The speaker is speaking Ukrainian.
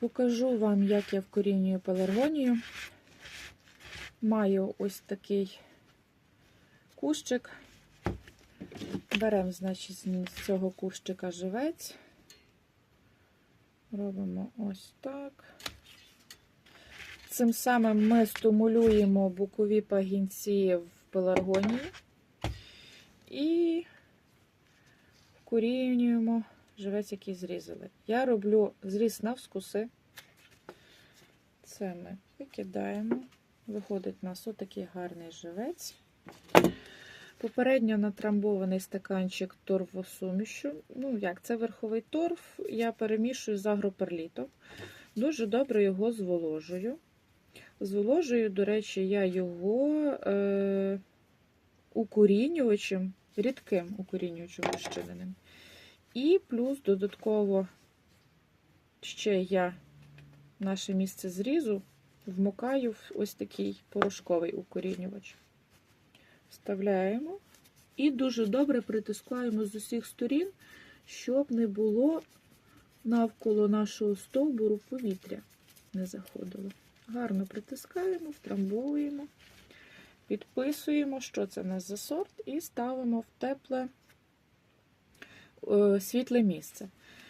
Покажу вам, як я вкорінюю пеларгонію. Маю ось такий кущик. Беремо, значить, з цього кущика живець. Робимо ось так. Цим самим ми стимулюємо бокові пагінці в пеларгонії і вкорінюємо живець, який зрізали. Я роблю зріз навскуси. Це ми викидаємо. Виходить у нас отакий гарний живець. Попередньо натрамбований стаканчик торфосумішю. Ну, як, це верховий торф. Я перемішую з агроперлітом. Дуже добре його зволожую. Зволожую, до речі, я його е, укорінювачем, рідким укорінювачем розчиненим. І плюс додатково ще я наше місце зрізу вмокаю в ось такий порошковий укорінювач. Вставляємо і дуже добре притискаємо з усіх сторін, щоб не було навколо нашого стовбуру повітря не заходило. Гарно притискаємо, втрамбовуємо, підписуємо, що це в нас за сорт, і ставимо в тепле світле місце.